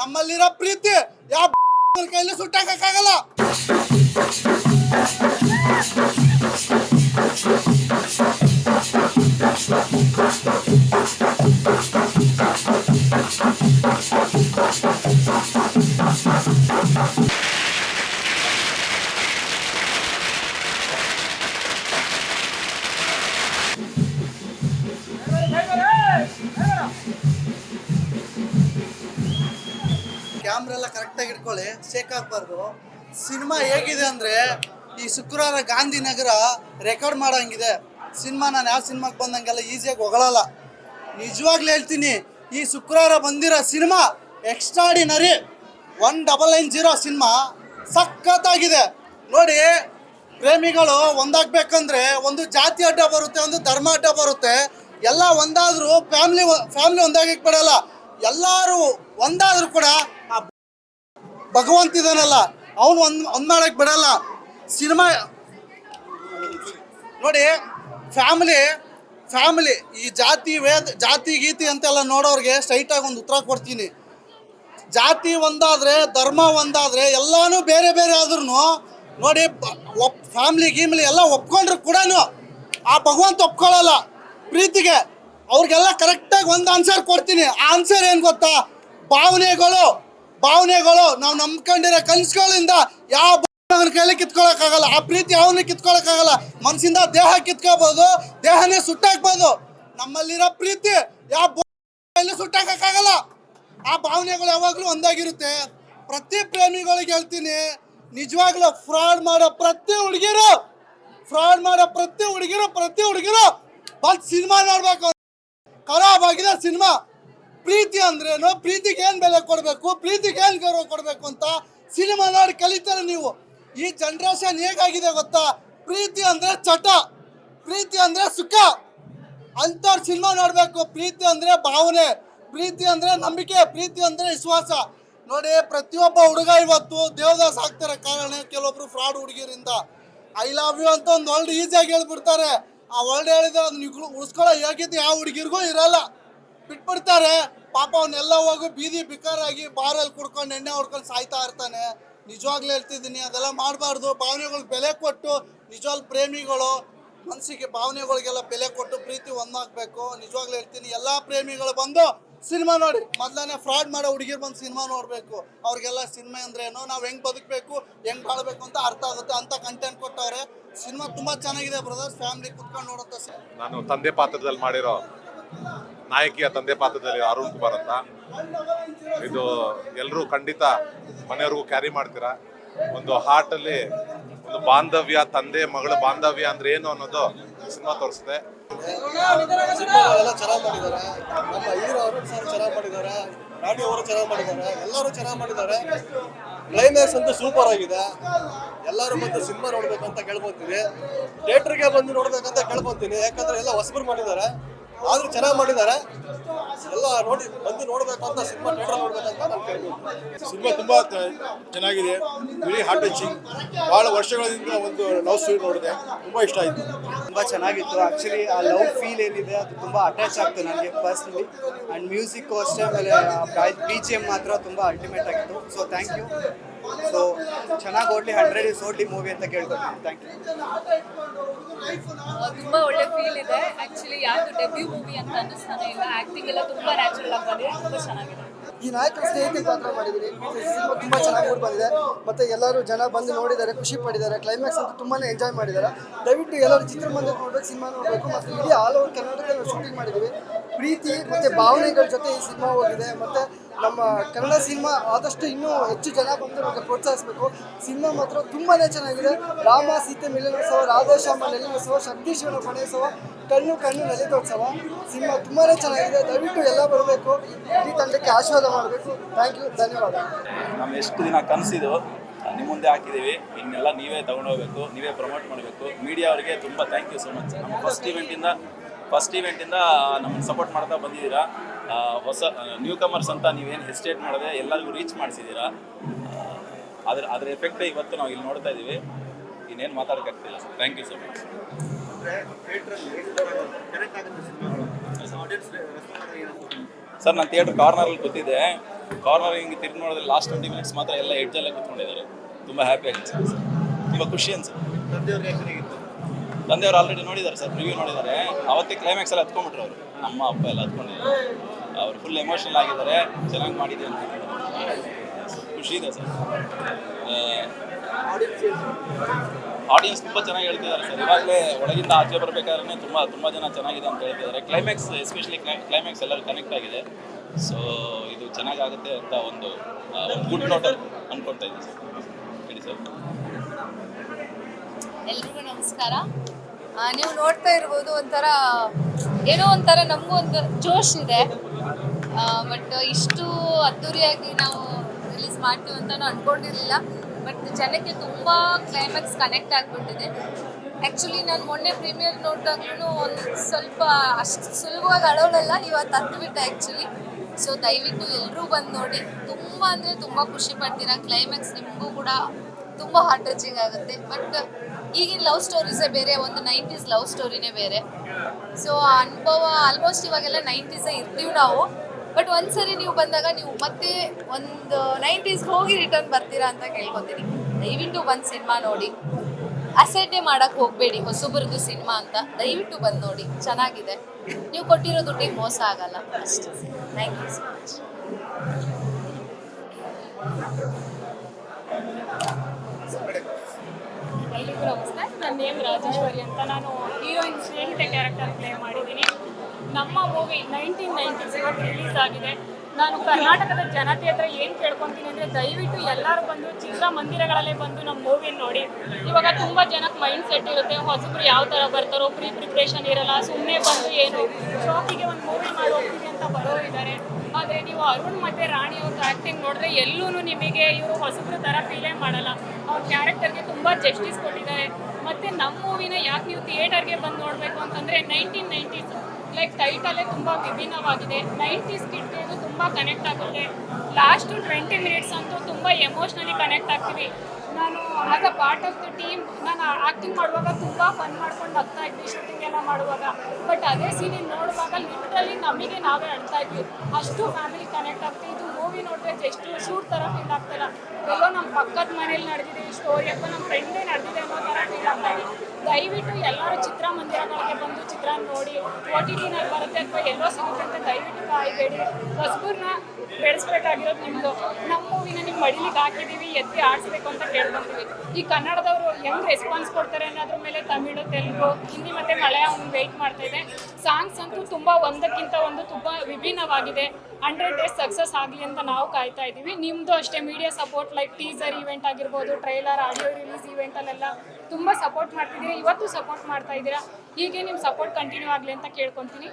ನಮ್ಮಲ್ಲಿರೋ ಪ್ರೀತಿ ಯಾವ ಕೈಲಿ ಸುಟ್ಟಾಕಕ್ಕಾಗಲ್ಲ ಕ್ಯಾಮ್ರಾ ಎಲ್ಲ ಕರೆಕ್ಟಾಗಿ ಇಟ್ಕೊಳ್ಳಿ ಶೇಕ್ ಆಗ್ಬಾರ್ದು. ಸಿನಿಮಾ ಹೇಗಿದೆ ಅಂದರೆ, ಈ ಶುಕ್ರವಾರ ಗಾಂಧಿನಗರ ರೆಕಾರ್ಡ್ ಮಾಡೋಂಗಿದೆ. ಸಿನಿಮಾ ನಾನು ಯಾವ ಸಿನಿಮಾಗೆ ಬಂದಂಗೆಲ್ಲ ಈಸಿಯಾಗಿ ಹೊಗಳಲ್ಲ. ನಿಜವಾಗ್ಲೂ ಹೇಳ್ತೀನಿ, ಈ ಶುಕ್ರವಾರ ಬಂದಿರೋ cinema extraordinary one double nine zero cinema ಸಖತ್ತಾಗಿದೆ. ನೋಡಿ, ಪ್ರೇಮಿಗಳು ಒಂದಾಗಬೇಕಂದ್ರೆ ಒಂದು ಜಾತಿ ಅಡ್ಡ ಬರುತ್ತೆ, ಒಂದು ಧರ್ಮ ಅಡ್ಡ ಬರುತ್ತೆ. ಎಲ್ಲ ಒಂದಾದರೂ ಫ್ಯಾಮ್ಲಿ ಫ್ಯಾಮ್ಲಿ ಒಂದಾಗಕ್ಕೆ ಬಿಡಲ್ಲ. ಎಲ್ಲರೂ ಒಂದಾದರೂ ಕೂಡ ಭಗವಂತ ಇದಾನಲ್ಲ, ಅವನು ಒಂದು ಒಂದ್ ಮಾಡಕ್ ಬಿಡಲ್ಲ. ಸಿನಿಮಾ ನೋಡಿ, ಫ್ಯಾಮಿಲಿ ಫ್ಯಾಮಿಲಿ, ಈ ಜಾತಿ, ವೇದ, ಜಾತಿ, ಗೀತಿ ಅಂತೆಲ್ಲ ನೋಡೋರಿಗೆ ಸ್ಟ್ರೈಟಾಗಿ ಒಂದು ಉತ್ತರ ಕೊಡ್ತೀನಿ. ಜಾತಿ ಒಂದಾದ್ರೆ, ಧರ್ಮ ಒಂದಾದ್ರೆ ಎಲ್ಲಾನು ಬೇರೆ ಬೇರೆ ಆದ್ರೂ ನೋಡಿ ಒಪ್ ಫ್ಯಾಮ್ಲಿ, ಗೀಮ್ಲಿ ಎಲ್ಲ ಒಪ್ಕೊಂಡ್ರು ಕೂಡ ಆ ಭಗವಂತ ಒಪ್ಕೊಳ್ಳಲ್ಲ ಪ್ರೀತಿಗೆ ಅವ್ರಿಗೆಲ್ಲ ಕರೆಕ್ಟಾಗಿ ಒಂದು ಆನ್ಸರ್ ಕೊಡ್ತೀನಿ. ಆ ಆನ್ಸರ್ ಏನು ಗೊತ್ತಾ? ಭಾವನೆಗಳು. ಭಾವನೆಗಳು ನಾವು ನಂಬ್ಕೊಂಡಿರೋ ಕನ್ಸುಗಳಿಂದ ಯಾವ ಕೈಲಿ ಕಿತ್ಕೊಳಕ್ಕಾಗಲ್ಲ, ಆ ಪ್ರೀತಿ ಅವನು ಕಿತ್ಕೊಳಕ್ಕಾಗಲ್ಲ, ಮನಸ್ಸಿಂದ ದೇಹ ಕಿತ್ಕೋಬಹುದು ದೇಹನೇ ಸುಟ್ಟಾಕ್ಬೋದು. ನಮ್ಮಲ್ಲಿರೋ ಪ್ರೀತಿ ಯಾವ ಕೈಲಿ ಸುಟ್ಟಾಕಕ್ಕಾಗಲ್ಲ ಆ ಭಾವನೆಗಳು ಯಾವಾಗಲೂ ಒಂದಾಗಿರುತ್ತೆ. ಪ್ರತಿ ಪ್ರೇಮಿಗಳಿಗೆ ಹೇಳ್ತೀನಿ, ನಿಜವಾಗ್ಲೂ ಫ್ರಾಡ್ ಮಾಡೋ ಪ್ರತಿ ಹುಡುಗಿರು, ಫ್ರಾಡ್ ಮಾಡೋ ಪ್ರತಿ ಹುಡುಗಿರು ಪ್ರತಿ ಹುಡುಗಿರು ಬಂದು ಸಿನಿಮಾ ನೋಡ್ಬೇಕು ಖರಾಬ್ ಆಗಿದೆ ಸಿನಿಮಾ. ಪ್ರೀತಿ ಅಂದ್ರೇನು? ಪ್ರೀತಿಗೆ ಏನು ಬೆಲೆ ಕೊಡಬೇಕು? ಪ್ರೀತಿಗೆ ಏನು ಗೌರವ ಕೊಡಬೇಕು ಅಂತ ಸಿನಿಮಾ ನೋಡಿ ಕಲಿತಾರೆ ನೀವು. ಈ ಜನರೇಷನ್ ಹೇಗಾಗಿದೆ ಗೊತ್ತಾ? ಪ್ರೀತಿ ಅಂದ್ರೆ ಚಟ. ಪ್ರೀತಿ ಅಂದ್ರೆ ಸುಖ. ಅಂಥವ್ರು ಸಿನಿಮಾ ನೋಡಬೇಕು. ಪ್ರೀತಿ ಅಂದ್ರೆ ಭಾವನೆ. ಪ್ರೀತಿ ಅಂದ್ರೆ ನಂಬಿಕೆ. ಪ್ರೀತಿ ಅಂದ್ರೆ ವಿಶ್ವಾಸ. ನೋಡಿ, ಪ್ರತಿಯೊಬ್ಬ ಹುಡುಗ ಇವತ್ತು ದೇವದಾಸ್ ಆಗ್ತಾರೆ ಕಾರಣ ಕೆಲವೊಬ್ರು ಫ್ರಾಡ್ ಹುಡುಗಿರಿಂದ ಐ ಲವ್ ಯು ಅಂತ ಒಂದು ವರ್ಲ್ಡ್ ಈಸಿಯಾಗಿ ಹೇಳ್ಬಿಡ್ತಾರೆ. ಆ ವರ್ಲ್ಡ್ ಹೇಳಿದ್ರೆ ಅದನ್ನ ಉಳಿಸ್ಕೊಳ್ಳೋ ಯೋಗ್ಯತೆ ಯಾವ ಹುಡುಗಿರ್ಗೂ ಇರಲ್ಲ. ಬಿಟ್ಬಿಡ್ತಾರೆ. ಪಾಪ ಅವನ್ನೆಲ್ಲ ಹೋಗಿ ಬೀದಿ ಬಿಕಾರಾಗಿ ಬಾರಲ್ಲಿ ಕುಡ್ಕೊಂಡು ಎಣ್ಣೆ ಹೊಡ್ಕೊಂಡು ಸಾಯ್ತಾ ಇರ್ತಾನೆ. ನಿಜವಾಗ್ಲೂ ಹೇಳ್ತಿದ್ದೀನಿ, ಅದೆಲ್ಲ ಮಾಡಬಾರ್ದು. ಭಾವನೆಗಳಿಗೆ ಬೆಲೆ ಕೊಟ್ಟು, ನಿಜವಾಗ್ಲು ಪ್ರೇಮಿಗಳು ಮನಸ್ಸಿಗೆ ಭಾವನೆಗಳಿಗೆಲ್ಲ ಬೆಲೆ ಕೊಟ್ಟು ಪ್ರೀತಿ ಒಂದಾಗಬೇಕು ನಿಜವಾಗ್ಲೂ ಹೇಳ್ತೀನಿ, ಎಲ್ಲ ಪ್ರೇಮಿಗಳು ಬಂದು ಸಿನಿಮಾ ನೋಡಿ. ಮೊದಲನೇ ಫ್ರಾಡ್ ಮಾಡೋ ಹುಡುಗಿರು ಬಂದು ಸಿನಿಮಾ ನೋಡಬೇಕು. ಅವ್ರಿಗೆಲ್ಲ ಸಿನಿಮಾ ಅಂದ್ರೆ ಏನೋ ನಾವು ಹೆಂಗ್ ಬದುಕಬೇಕು? ಹೆಂಗ್ ಬಾಳ್ಬೇಕು ಅಂತ ಅರ್ಥ ಆಗುತ್ತೆ ಅಂತ ಕಂಟೆಂಟ್ ಕೊಟ್ಟವ್ರೆ. ಸಿನಿಮಾ ತುಂಬಾ ಚೆನ್ನಾಗಿದೆ ಬ್ರದರ್ಸ್ ಫ್ಯಾಮಿಲಿ ಕುತ್ಕೊಂಡು ನೋಡುತ್ತೆ ಸರ್. ನಾನು ತಂದೆ ಪಾತ್ರದಲ್ಲಿ ಮಾಡಿರೋ ನಾಯಕಿಯ ತಂದೆ ಪಾತ್ರದಲ್ಲಿ ಅರುಣ್ ಕುಮಾರ್ ಅಂತ. ಇದು ಎಲ್ಲರೂ ಖಂಡಿತ ಮನೆಯವ್ರಿಗೂ ಕ್ಯಾರಿ ಮಾಡ್ತೀರಾ? ಒಂದು ಹಾರ್ಟ್ ಅಲ್ಲಿ ಒಂದು ಬಾಂಧವ್ಯ, ತಂದೆ, ಮಗಳ ಬಾಂಧವ್ಯ ಅಂದ್ರೆ ಏನು ಅನ್ನೋದು ಸಿನಿಮಾ ತೋರಿಸಿದೆ ಚೆನ್ನಾಗಿ ಮಾಡಿದ್ದಾರೆ ನಮ್ಮ ಹೀರೋ ಸರ್ ಚೆನ್ನಾಗಿ ಮಾಡಿದ್ದಾರೆ ಚೆನ್ನಾಗಿ ಮಾಡಿದ್ದಾರೆ ಎಲ್ಲರೂ ಚೆನ್ನಾಗಿ ಮಾಡಿದ್ದಾರೆ ಕ್ಲೈಮ್ಯಾಕ್ಸ್ ಅಂತೂ ಸೂಪರ್ ಆಗಿದೆ. ಎಲ್ಲರೂ ಬಂದು ಸಿನಿಮಾ ನೋಡ್ಬೇಕು ಅಂತ ಕೇಳ್ಕೊಂತೀನಿ ಥಿಯೇಟ್ರಿಗೆ ಬಂದು ನೋಡ್ಬೇಕಂತ ಕೇಳ್ಕೊಂತೀನಿ. ಯಾಕಂದ್ರೆ ಎಲ್ಲ ಹೊಸಬರು ಮಾಡಿದ್ದಾರೆ ಆದ್ರೂ ಚೆನ್ನಾಗಿ ಮಾಡಿದ್ದಾರೆ. ಎಲ್ಲ ನೋಡಿ, ಬಂದು ನೋಡ್ಬೇಕು ಅಂತ ಸಿನಿಮಾ ಥಿಯೇಟರ್ ನೋಡ್ಬೇಕಂತ ನಾನು ಸಿನಿಮಾ ತುಂಬಾ ಚೆನ್ನಾಗಿದೆ. ವೆರಿ ಹಾರ್ಟ್ ಟಚಿಂಗ್ ಬಹಳ ವರ್ಷಗಳಿಂದ ಒಂದು ಲವ್ ಸ್ಟೋರಿ ನೋಡಿದೆ. ತುಂಬಾ ಇಷ್ಟ ಆಯ್ತು. ತುಂಬ ಚೆನ್ನಾಗಿತ್ತು. ಆ್ಯಕ್ಚುಲಿ ಆ ಲವ್ ಫೀಲ್ ಏನಿದೆ, ಅದು ತುಂಬ ಅಟ್ಯಾಚ್ ಆಗ್ತು ನನಗೆ ಪರ್ಸ್ನಲಿ ಆ್ಯಂಡ್ ಮ್ಯೂಸಿಕ್ಕು ಅಷ್ಟೇ, ಆಮೇಲೆ ಬಿ ಜಿ ಎಂ ಮಾತ್ರ ತುಂಬ ಅಲ್ಟಿಮೇಟ್ ಆಗಿತ್ತು. ಸೊ ಥ್ಯಾಂಕ್ ಯು ಸೊ ಚೆನ್ನಾಗಿ ಓಡಲಿ ಹಂಡ್ರೆಡ್ ಇಸ್ ಓಡಲಿ ಮೂವಿ ಅಂತ ಕೇಳ್ಕೊತೀನಿ. ಥ್ಯಾಂಕ್ ಯು ತುಂಬಾ ಒಳ್ಳೆ ಫೀಲ್ ಇದೆ. ಆಕ್ಚುಲಿ ಯಾವುದು ಡೆಬ್ಯೂ ಮೂವಿ ಅಂತ ಅನ್ನಿಸ್ತಾನೆ ಇಲ್ಲ. ಆಕ್ಟಿಂಗ್ ಎಲ್ಲ ತುಂಬಾ ನ್ಯಾಚುರಲ್ ಆಗಿ ಬಂದಿದೆ. ತುಂಬಾ ಚೆನ್ನಾಗಿದೆ. ಈ ನಾಯಕರ ಸ್ನೇಹಿತರಿಗೆ ಪಾತ್ರ ಮಾಡಿದ್ದೀನಿ. ಸಿನಿಮಾ ತುಂಬ ಚೆನ್ನಾಗಿ ಮೂಡಿ ಬಂದಿದೆ. ಮತ್ತು ಎಲ್ಲರೂ ಜನ ಬಂದು ನೋಡಿದ್ದಾರೆ, ಖುಷಿ ಪಡಿದ್ದಾರೆ ಕ್ಲೈಮ್ಯಾಕ್ಸ್ ಅಂತ ತುಂಬಾ ಎಂಜಾಯ್ ಮಾಡಿದ್ದಾರೆ. ದಯವಿಟ್ಟು ಎಲ್ಲರೂ ಚಿತ್ರಮಂದಿರ ನೋಡಬೇಕು, ಸಿನಿಮಾ ನೋಡಬೇಕು, ಮತ್ತು ಇಡೀ ಆಲ್ ಓವರ್ ಕರ್ನಾಟಕದಲ್ಲಿ ಶೂಟಿಂಗ್ ಮಾಡಿದ್ದೀವಿ. ಪ್ರೀತಿ ಮತ್ತು ಭಾವನೆಗಳ ಜೊತೆ ಈ ಸಿನಿಮಾ ಹೋಗಿದೆ. ಮತ್ತು ನಮ್ಮ ಕನ್ನಡ ಸಿನಿಮಾ ಆದಷ್ಟು ಇನ್ನೂ ಹೆಚ್ಚು ಜನ ಬಂದು ನಮಗೆ ಪ್ರೋತ್ಸಾಹಿಸಬೇಕು. ಸಿನಿಮಾ ಮಾತ್ರ ತುಂಬಾ ಚೆನ್ನಾಗಿದೆ. ರಾಮ, ಸೀತೆ, ಮಿಲನೋತ್ಸವ, ರಾಧೇಶ್ಯಾಮ ನೆಲ್ಲಿನೋತ್ಸವ ಶಕ್ತಿ, ಶಿವನ ಗಣೇಶೋತ್ಸವ ಕಣ್ಣು ಕಣ್ಣು ನಲಿತೋತ್ಸವ, ಸಿನಿಮಾ ತುಂಬಾ ಚೆನ್ನಾಗಿದೆ. ದಯವಿಟ್ಟು ಎಲ್ಲ ಬರಬೇಕು. ಈ ತಂಡಕ್ಕೆ ಆಶೀರ್ವಾದ ಮಾಡಬೇಕು. ಥ್ಯಾಂಕ್ ಯು ಧನ್ಯವಾದ. ನಮ್ಮ ಎಷ್ಟು ದಿನ ಕನಸಿದು, ನಿಮ್ಮ ಮುಂದೆ ಹಾಕಿದ್ದೀವಿ ಇನ್ನೆಲ್ಲ ನೀವೇ ತಗೊಂಡೋಗ್ಬೇಕು ನೀವೇ ಪ್ರಮೋಟ್ ಮಾಡಬೇಕು. ಮೀಡಿಯಾ ಅವರಿಗೆ ತುಂಬ ಥ್ಯಾಂಕ್ ಯು ಸೊ ಮಚ್ ನಮ್ಮ ಫಸ್ಟ್ ಇವೆಂಟಿಂದ ಫಸ್ಟ್ ಇವೆಂಟಿಂದ ನಮ್ಮನ್ನು ಸಪೋರ್ಟ್ ಮಾಡ್ತಾ ಬಂದಿದ್ದೀರಾ. ಹೊಸ ನ್ಯೂ ಕಮರ್ಸ್ ಅಂತ ನೀವೇನು ಹೆಸ್ಟೇಟ್ ಮಾಡದೆ ಎಲ್ಲರಿಗೂ ರೀಚ್ ಮಾಡಿಸಿದ್ದೀರಾ ಅದ್ರ ಅದ್ರ ಎಫೆಕ್ಟ್ ಇವತ್ತು ನಾವು ಇಲ್ಲಿ ನೋಡ್ತಾ ಇದ್ದೀವಿ ಇನ್ನೇನು ಮಾತಾಡೋಕ್ಕಾಗ್ತಿಲ್ಲ. Sir thank you so much sir, ನಾನು ಥಿಯೇಟ್ರ್ ಕಾರ್ನರಲ್ಲಿ ಕೂತಿದ್ದೆ. ಕಾರ್ನರ್ ಹಿಂಗೆ ತಿರ್ಗಿ ನೋಡಿದ್ರೆ ಲಾಸ್ಟ್ ಟ್ವೆಂಟಿ ಮಿನಿಟ್ಸ್ ಮಾತ್ರ ಎಲ್ಲ ಎಡ್ಜಲ್ಲೇ ಕೂತ್ಕೊಂಡಿದ್ದಾರೆ. ತುಂಬ ಹ್ಯಾಪಿ ಆಗಿತ್ತು ಸರ್. ತುಂಬ ಖುಷಿ ಅನ್ಸುತ್ತೆ. ತಂದೆಯವರು ಆಲ್ರೆಡಿ ನೋಡಿದ್ದಾರೆ ಸರ್ ರಿವ್ಯೂ ನೋಡಿದ್ದಾರೆ. ಅವತ್ತೇ ಕ್ಲೈಮ್ಯಾಕ್ಸ್ ಎಲ್ಲ ಹತ್ಕೊಂಡ್ಬಿಟ್ರು ಅವರು. ನಮ್ಮ ಅಪ್ಪ ಎಲ್ಲ ಹತ್ಕೊಂಡಿದ್ದಾರೆ ಅವರು ಫುಲ್ ಎಮೋಷನಲ್ ಆಗಿದ್ದಾರೆ. ಚೆನ್ನಾಗಿ ಮಾಡಿದೆ ಅಂತ ಖುಷಿ ಇದೆ ಸರ್. ಆಡಿಯನ್ಸ್ ತುಂಬ ಚೆನ್ನಾಗಿ ಹೇಳ್ತಿದ್ದಾರೆ ಸರ್. ಇವಾಗಲೇ ಒಳಗಿಂದ ಆಚೆ ಬರಬೇಕಾದ್ರೆ ತುಂಬ ತುಂಬ ಜನ ಚೆನ್ನಾಗಿದೆ ಅಂತ ಹೇಳ್ತಿದ್ದಾರೆ. ಕ್ಲೈಮ್ಯಾಕ್ಸ್ ಎಸ್ಪೆಷಲಿ ಕ್ಲೈಮ್ಯಾಕ್ಸ್ ಎಲ್ಲರೂ ಕನೆಕ್ಟ್ ಆಗಿದೆ. ಸೊ ಇದು ಚೆನ್ನಾಗಾಗುತ್ತೆ ಅಂತ ಒಂದು ಒಂದು ಗುಡ್ ನೋಟ್ ಅನ್ಕೊಳ್ತಾ ಇದ್ದೀನಿ ಸರ್. ಹೇಳಿ ಸರ್. ಎಲ್ರಿಗೂ ನಮಸ್ಕಾರ. ನೀವು ನೋಡ್ತಾ ಇರ್ಬೋದು ಒಂಥರ, ಏನೋ ಒಂಥರ ನಮಗೂ ಒಂದು ಜೋಶ್ ಇದೆ. ಬಟ್ ಇಷ್ಟು ಅದ್ದೂರಿಯಾಗಿ ನಾವು ರಿಲೀಸ್ ಮಾಡ್ತೀವಿ ಅಂತ ಅನ್ಕೊಂಡಿರಲಿಲ್ಲ. ಬಟ್ ಜನಕ್ಕೆ ತುಂಬ ಕ್ಲೈಮ್ಯಾಕ್ಸ್ ಕನೆಕ್ಟ್ ಆಗಿಬಿಟ್ಟಿದೆ. ಆ್ಯಕ್ಚುಲಿ ನಾನು ಮೊನ್ನೆ ಪ್ರೀಮಿಯರ್ ನೋಡಿದಾಗ್ಲೂ ಒಂದು ಸ್ವಲ್ಪ ಅಷ್ಟು ಸುಲಭವಾಗಿ ಅಳೋಳಲ್ಲ ಇವತ್ತು ಹತ್ಬಿಟ್ಟೆ ಆ್ಯಕ್ಚುಲಿ ಸೊ ದಯವಿಟ್ಟು ಎಲ್ಲರೂ ಬಂದು ನೋಡಿ. ತುಂಬ ಅಂದರೆ ತುಂಬ ಖುಷಿ ಪಡ್ತೀರಾ? ಕ್ಲೈಮ್ಯಾಕ್ಸ್ ನಿಮಗೂ ಕೂಡ ತುಂಬ ಹಾರ್ಟ್ ಟಚಿಂಗ್ ಆಗುತ್ತೆ. ಬಟ್ ಈಗಿನ ಲವ್ ಸ್ಟೋರೀಸೇ ಬೇರೆ, ಒಂದು ನೈಂಟೀಸ್ ಲವ್ ಸ್ಟೋರಿನೇ ಬೇರೆ. ಸೊ ಆ ಅನುಭವ ಆಲ್ಮೋಸ್ಟ್ ಇವಾಗೆಲ್ಲ ನೈಂಟೀಸೇ ಇರ್ತೀವಿ ನಾವು. ಬಟ್ ಒಂದ್ಸರಿ ನೀವು ಬಂದಾಗ ನೀವು ಮತ್ತೆ ಒಂದು ನೈಂಟೀಸ್ಗೆ ಹೋಗಿ ರಿಟರ್ನ್ ಬರ್ತೀರಾ ಅಂತ ಕೇಳ್ಕೊತೀನಿ. ದಯವಿಟ್ಟು ಬಂದು ಸಿನಿಮಾ ನೋಡಿ. ಅಸೆಡ್ಡೆ ಮಾಡಕ್ಕೆ ಹೋಗಬೇಡಿ, ಹೊಸಬರದು ಸಿನಿಮಾ ಅಂತ. ದಯವಿಟ್ಟು ಬಂದು ನೋಡಿ. ಚೆನ್ನಾಗಿದೆ. ನೀವು ಕೊಟ್ಟಿರೋ ದುಡ್ಡಿಗೆ ಮೋಸ ಆಗಲ್ಲ. ಅಷ್ಟೇ. ಥ್ಯಾಂಕ್ ಯು ಸೊ ಮಚ್ ನನ್ನ ನೇಮ್ ರಾಜೇಶ್ವರಿ ಅಂತ. ನಾನು ಹೀರೋಯಿನ್ ಸ್ನೇಹಿತೆ ಕ್ಯಾರೆಕ್ಟರ್ ಪ್ಲೇ ಮಾಡಿದ್ದೀನಿ. ನಮ್ಮ movie nineteen ninety seven release ಆಗಿದೆ. ನಾನು ಕರ್ನಾಟಕದ ಜನತೆ ಹತ್ರ ಏನು ಕೇಳ್ಕೊತೀನಿ ಅಂದರೆ ದಯವಿಟ್ಟು ಎಲ್ಲರೂ ಬಂದು ಚಿತ್ರಮಂದಿರಗಳಲ್ಲೇ ಬಂದು ನಮ್ಮ ಮೂವಿ ನೋಡಿ. ಇವಾಗ ತುಂಬ ಜನಕ್ಕೆ ಮೈಂಡ್ ಸೆಟ್ ಇರುತ್ತೆ. ಹೊಸಬ್ರು ಯಾವ ಥರ ಬರ್ತಾರೋ ಪ್ರೀ ಪ್ರಿಪ್ರೇಷನ್ ಇರಲ್ಲ ಸುಮ್ಮನೆ ಬಂದು ಏನು, ಶೋಕಿಗೆ ಒಂದು ಮೂವಿ ಮಾಡಿ ಹೋಗ್ತೀವಿ ಅಂತ ಬರೋರು ಇದ್ದಾರೆ ಆದರೆ ನೀವು ಅರುಣ್ ಮತ್ತು ರಾಣಿ ಅವ್ರದ್ದು ಆ್ಯಕ್ಟಿಂಗ್ ನೋಡಿದ್ರೆ ಎಲ್ಲೂ ನಿಮಗೆ ಇವರು ಹೊಸಬ್ರ ಥರ ಫೀಲೇ ಮಾಡಲ್ಲ. ಅವ್ರ ಕ್ಯಾರೆಕ್ಟರ್ಗೆ ತುಂಬ ಜಸ್ಟಿಸ್ ಕೊಟ್ಟಿದ್ದಾರೆ. ಮತ್ತು ನಮ್ಮ ಮೂವಿನ ಯಾಕೆ ನೀವು ಥಿಯೇಟರ್ಗೆ ಬಂದು ನೋಡಬೇಕು ಅಂತಂದರೆ ನೈನ್ಟೀನ್ ನೈಂಟೀಸ್ ಟೈಟಲ್ಲೇ ತುಂಬ ವಿಭಿನ್ನವಾಗಿದೆ. ನೈಂಟೀಸ್ ಕಿಡ್ಗೆ ಇದು ತುಂಬ ಕನೆಕ್ಟ್ ಆಗುತ್ತೆ. ಲಾಸ್ಟು ಟ್ವೆಂಟಿ ಮಿನಿಟ್ಸ್ ಅಂತೂ ತುಂಬ ಎಮೋಷ್ನಲಿ ಕನೆಕ್ಟ್ ಆಗ್ತೀವಿ. ನಾನು as a part of the team ನಾನು ಆಕ್ಟಿಂಗ್ ಮಾಡುವಾಗ ತುಂಬ ಫನ್ ಮಾಡ್ಕೊಂಡು ಬರ್ತಾ ಇದ್ವಿ ಶೂಟಿಂಗ್ ಎಲ್ಲ ಮಾಡುವಾಗ. ಬಟ್ ಅದೇ ಸೀನ್ ನೋಡುವಾಗ ಲಿಟ್ರಲಿ ನಮಗೆ ನಾವೇ ಅಳ್ತಾ ಇದ್ವಿ. ಅಷ್ಟು ಫ್ಯಾಮಿಲಿ ಕನೆಕ್ಟ್ ಆಗ್ತೀವಿ ಇದು ಮೂವಿ ನೋಡಿದ್ರೆ ಎಷ್ಟು ಶೂಟ್ ಥರ ಫೀಲ್ ಆಗ್ತಿಲ್ಲ. ಎಲ್ಲೋ ನಮ್ಮ ಪಕ್ಕದ ಮನೇಲಿ ನಡೆದಿದೆ ಈ ಸ್ಟೋರಿ ಅಥವಾ ನಮ್ಮ ಫ್ರೆಂಡೇ ನಡೆದಿದೆ ಅನ್ನೋ ಥರ ಫೀಲ್ ಆಗ್ತಾ ಇದೆ ದಯವಿಟ್ಟು ಎಲ್ಲರೂ ಚಿತ್ರಮಂದಿರಗಳಿಗೆ ಬಂದು ಚಿತ್ರ ನೋಡಿ ಓ ಟಿ ಟಿನಲ್ಲಿ ಅಥವಾ ಎಲ್ಲೋ ಸಿಗುತ್ತೆ ದಯವಿಟ್ಟು ಕಾಯಬೇಡಿ. ಹೊಸಬರ್ನ ಬೆಳೆಸ್ಬೇಕಾಗಿರೋದು ನಿಮ್ಮದು ನಮ್ಮ ಮೂವಿನ ನಿಮ್ಮ ಮಡಿಲಿಗೆ ಹಾಕಿದ್ದೀವಿ, ಎತ್ತಿ ಆಡಿಸ್ಬೇಕು ಅಂತ ಕೇಳ್ಕೊಂತೀವಿ. ಈ ಕನ್ನಡದವರು ಹೆಂಗ್ ರೆಸ್ಪಾನ್ಸ್ ಕೊಡ್ತಾರೆ ಅನ್ನೋದ್ರ ಮೇಲೆ ತಮಿಳು, ತೆಲುಗು, ಹಿಂದಿ ಮತ್ತು ಮಲಯಾಳಂ ವೆಯ್ಟ್ ಮಾಡ್ತಾ ಇದೆ. ಸಾಂಗ್ಸ್ ಅಂತೂ ತುಂಬ ಒಂದಕ್ಕಿಂತ ಒಂದು ತುಂಬ ವಿಭಿನ್ನವಾಗಿದೆ. ಹಂಡ್ರೆಡ್ ಡೇಸ್ ಸಕ್ಸಸ್ ಆಗಲಿ ಅಂತ ನಾವು ಕಾಯ್ತಾ ಇದ್ದೀವಿ. ನಿಮ್ಮದು ಅಷ್ಟೇ media support like teaser event ಆಗಿರ್ಬೋದು ಟ್ರೈಲರ್ ಆಡಿಯೋ ರಿಲೀಸ್ ಇವೆಂಟಲ್ಲೆಲ್ಲ ತುಂಬ ಸಪೋರ್ಟ್ ಮಾಡ್ತಿದ್ದೀರಿ? ಇವತ್ತು ಸಪೋರ್ಟ್ ಮಾಡ್ತಾ ಇದ್ದೀರಾ? ಹೀಗೆ ನಿಮ್ಮ ಸಪೋರ್ಟ್ ಕಂಟಿನ್ಯೂ ಆಗಲಿ ಅಂತ ಕೇಳ್ಕೊತೀನಿ.